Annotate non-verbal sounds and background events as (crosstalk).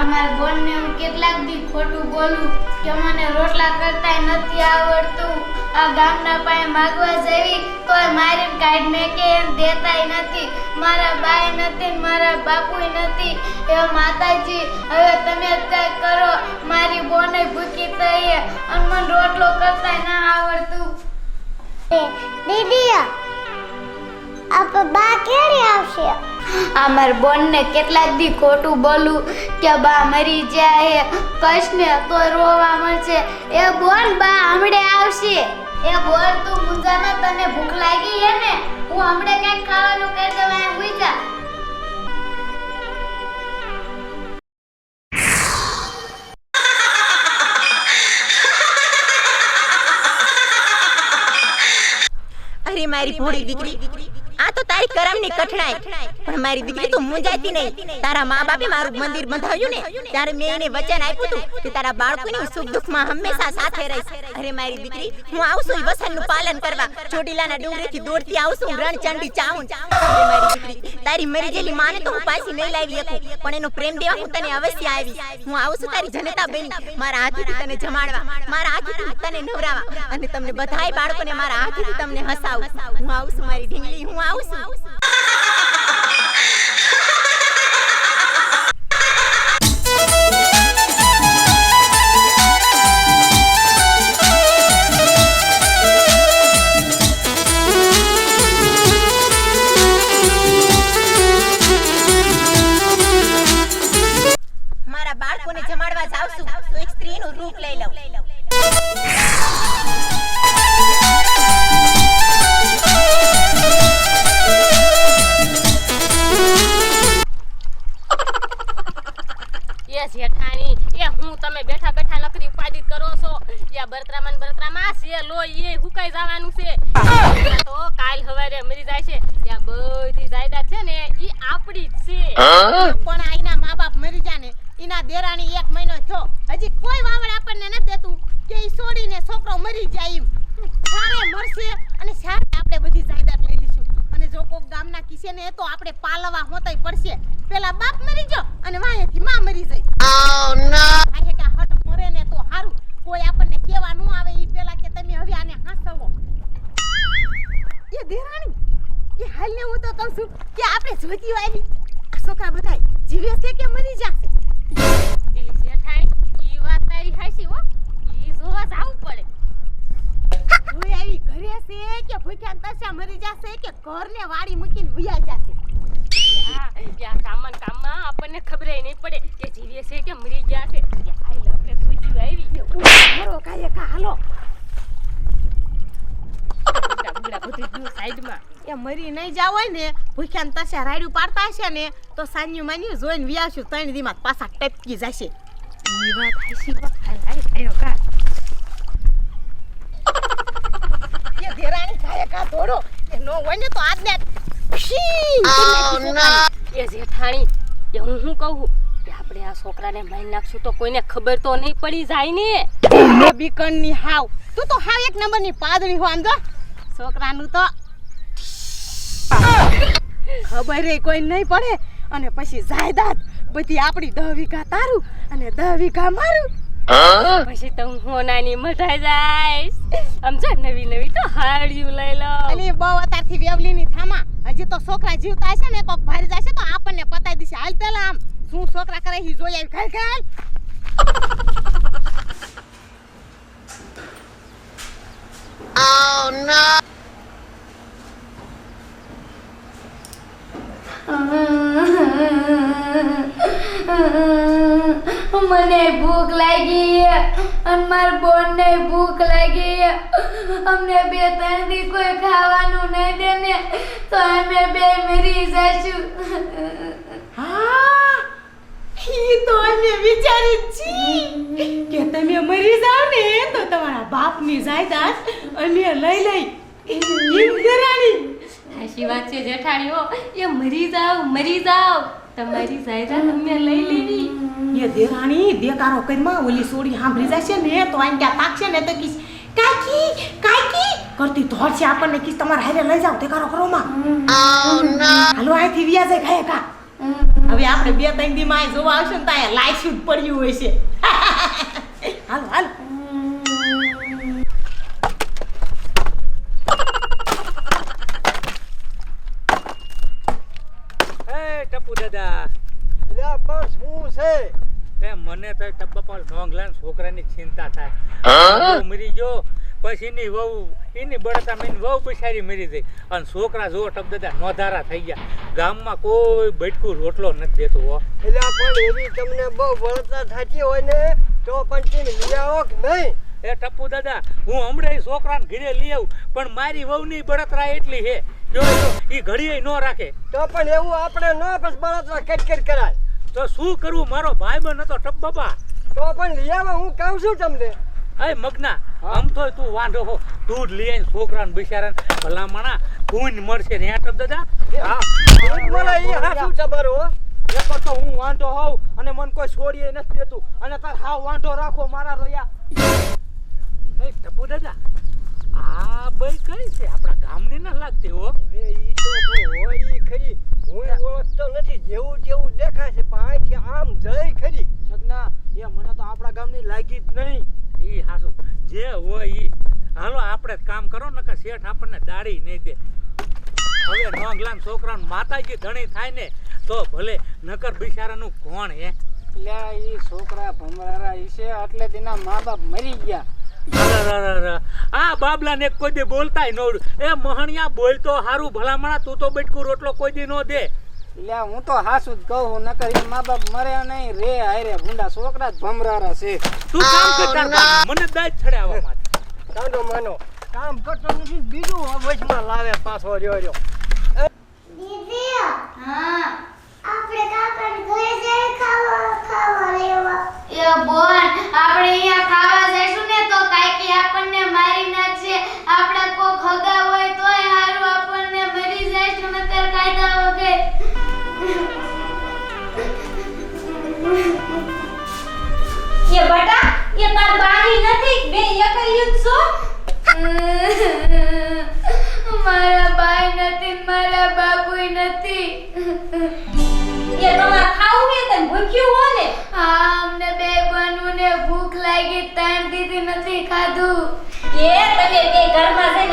અમાર બોનને હું કેટલાક દી ખોટું બોલું કે મને રોટલા કરતા નથી આવડતું. આ ગામના પાસે માગવા જેવી કોઈ મારી કાઢ મેં કે એમ દેતાય નથી. મારા બાય નથી, મારા બાપુય નથી. એ માતાજી, હવે તમે કાંઈક કરો. મારી બોને ભૂખી થઈ અને રોટલો કરતા ના આવડતું. દીદી આપ બા ક્યારે આવશે? આ માર બોનને કેટલાક દી ખોટું બોલું. કે બા મરી જાય કશને તો રોવા મળશે. એ બોન બા હમણે આવશે. એ બોલ તું મુંજામાં તને ભૂખ લાગી હે ને હું હમણે કંઈક ખાવાનું કરી દઉં આ હુઈ જા. અરે મારી ભોળી દીકરી તો તારી કરમની કઠણાઈ. પણ મારી દીકરી તો મુંજાતી નહીં. તારા મા બાપે મારું મંદિર બંધાવ્યું ને. ત્યારે મેં એને વચન આપ્યું હતું કે તારા બાળકોની સુખ દુઃખમાં હંમેશા સાથે રહીશ. અરે મારી દીકરી, હું આવું છું ઈ વસનનું પાલન કરવા. ચોટીલાના ડુંગરેથી દોડતી આવું છું રણચંડી ચાઉન અરે મારી દીકરી, તારી મરી ગયેલી માને તો હું પાછી નહીં લાવી શકું, પણ એનો પ્રેમ દેવા હું તને અવશ્ય આવી હું આવું છું તારી જનતા બેની, મારા હાથથી તને જમાડવા, મારા હાથથી તને નવરાવા, અને તમને બધાય બાળકોને મારા હાથથી તમને હસાવું. હું આવું છું મારી ઢીંગલી, હું આવું બરતરામાં છે લો એ હુકાઈ જવાનું છે. તો કાલ હવારે મરી જાય છે. યા બધી જાયદાદ છે ને ઈ આપણી જ છે. પણ આઈના મા બાપ મરી જાને. ઈના દેરાણી એક મહિનો થયો. હજી કોઈ વાવડ આપણને નથી દેતું કે ઈ છોડીને છોકરો મરી જાય એમ. સારે મરશે અને સારે આપણે બધી જાયદાદ લઈ લઈશું. અને જો કોક ગામના કિસે ને તો આપણે પાલવા હોતાય પડશે. પેલા બાપ મરી ગયો અને વાહેથી માં મરી જાય. આ હે કે આ હટ મરે ને તો હારું કોઈ આપણને કેવા ન આવે ઈ પેલા કે તમે હવે આને હાંસવો એ દેરાણી એ હાલને હું તો કહું છું કે આપણે જોતી આ છોકરા બધા જીવે છે કે મરી જશે એલી જેઠાઈ ઈ વાત તારી હાસી હો. ઈ જોવા જાવું પડે. કોઈ આવી ઘરે છે કે ભૂખ્યા તસ્યા મરી જશે કે ઘરને વાડી મૂકીને ભૂયા જશે કામમાં ને કામમાં આપણને ખબર નહીં પડે કે જીવે છે કે મરી ગયા છે. આઈ લવ સૂચી આવી મરો કાયે કા હાલો બુડા બધું સાઈડમાં. એ મરી નહીં જાવ હોય ને ભૂખ્યા ને તસે રાડ્યું પાડતા હશે ને તો સાન્યું માન્યું જોઈને વ્યાશું ત્રણ દીમાં પાછા ટપકી જશે. ઈ વાત હાચી હો હાલ હાલ કા? (laughs) એ ધેરાણી કાયે કા દોડો એ નો હોય ને તો આજને એ જેઠાણી એ હું શું કહું? કે આપણે આ છોકરાને મારી નાખશું તો કોઈને ખબર તો નહીં પડી જાય ને. બીકણની હાવ. તું તો હાવ એક નંબરની પાદરી હો આમ જો. છોકરાનું તો ખબર ય કોઈ નહીં પડે. અને પછી જાયદાદ. બધી આપણી દહ વીઘા તારું અને દહ વીઘા મારું. પછી તો હું હોનાની મઢાઈ જાઈશ. સમજો નવી નવી તો હાડિયું લઈ લો અલી બહુ અત્યારથી વેવલીની થામા. હજી તો છોકરા જીવતા હશે ને કોક ભારી જશે તો આપણને પતાઈ દેશે હાલ પેલા આમ. શું છોકરા કરે હી જોઈ આવી ઘર ખાલ મને ભૂખ લાગી અને મારા બોનને ભૂખ લાગી અમને બે ત્રણ દી કોઈ ખાવાનું નહીં દે ને તો અમે બે મરી જશું. હા? ઈ તો અમે વિચારી છી. કે તમે મરી જાવ ને તો તમારા બાપની જાયદાદ અમે લઈ લઈ. કેમ કરાણી હાચી વાત છે જેઠાણી હો. એ મરી જાવ મરી જાવ. તમારી જાયદાદ અમે લઈ લેવી. એ દેરાણી દેકારો કરીમાં ઓલી સોડી સાંભળી જશે ને તો આઈને ક્યાં તાકશે ને તો કીશ કાકી કાકી! કરતી છે આપણને કીસ તમારે હારે લઈ જાવ તે કરોમાં હાલો અહીંથી વ્યા જાય ખાય કા. હવે આપણે બે ત્રણ દી માં જોવા આવશે ને ત્યાં શૂટ પડ્યું હોય છે. (laughs) હાલો હાલો. અલ્યા પણ શું છે? તે મને તો ટબ્બા પર નોંગલાન છોકરાની ચિંતા થાય. મરી ગયો પછી એની વહુ એની બળતા મેં વહુ બિચારી મરી ગઈ. અને છોકરા જો ટપ દાદા નોધારા થઈ ગયા. ગામમાં કોઈ બટકું રોટલો નથી દેતો હો. એટલે પણ એવી તમને બહુ બળતા થતી હોય ને તો પણ તમે લઈ આવો કે નહીં? એ ટપ્પુ દાદા હું હમણાં એ છોકરાને ઘરે લઈ આવું પણ મારી વહુની બળતરા એટલી છે. જો એ ઘડીએ ન રાખે. તો પણ એવું આપણે ન બસ બળતરા કટકટ કરાય. તો શું કરવું મારો ભાઈ બન હતો ટપ બાપા. તો પણ લઈ આવો હું કહું છું તમને. અય મગના આમ તો તું વાંધો હો. તું જ લઈ આવીને છોકરાને બિચારાને. ભલામણા પૂન મળશે ને ટપ દાદા? હા. બોલા એ હા શું હો? એક તો હું વાંધો હોઉં અને મને કોઈ છોડીએ નથી દેતું. અને તાર હાવ વાંધો રાખો મારા રોયા એ ટપુ દાદા આ બઈ કઈ છે? આપણા ગામની ના લાગતી હો. એ ઈ તો હોય ઈ ખરી. હું ઓળખતો નથી જેવું જેવું દેખાય છે પણ અહીંથી આમ જઈ ખરી. સગના એ મને તો આપણા ગામની લાગી જ નહીં. ઈ હાસુ જે હોય ઈ. હાલો આપણે કામ કરો નકર શેઠ આપણને દાડી નહીં દે. હવે નોંગલાન છોકરાનું માતાજી ધણી થાય ને તો ભલે નકર બિચારાનું કોણ હે? એટલે એ છોકરા ભમરારા છે એટલે તેના મા બાપ મરી ગયા. આ બાબલા ને કોઈ દી બોલતાય નોડ એ મહણિયા બોલતો હારું ભલામણા તું તો બેટકું રોટલો કોઈ દી નો દે. એટલે હું તો હાસું જ કહું નકર એ મા બાપ મરે નહીં રે હારે ભૂંડા છોકરા જ ભમરારા છે. તું કામ કર તાર બાપ. મને દાજ છડે આવવા માટે કાંડો માનો. કામ કરતો નથી બીજું વચમાં લાવે પાછો રહ્યો રહ્યો. દીદી હા. આપણે કાકાને ઘરે જઈ ખાવા ખાવા લેવા. એ બોન આપણે અહીંયા નથી બે એકલી જ છો? મારા ભાઈ નથી, મારા બાપુય નથી. એ તમારે ખાવું કે તને ભૂખ્યું હો ને હા, અમને બે બનવું ભૂખ લાગી, ત્રણ દીધી નથી ખાધું. એ તમે બે ઘરમાં જઈને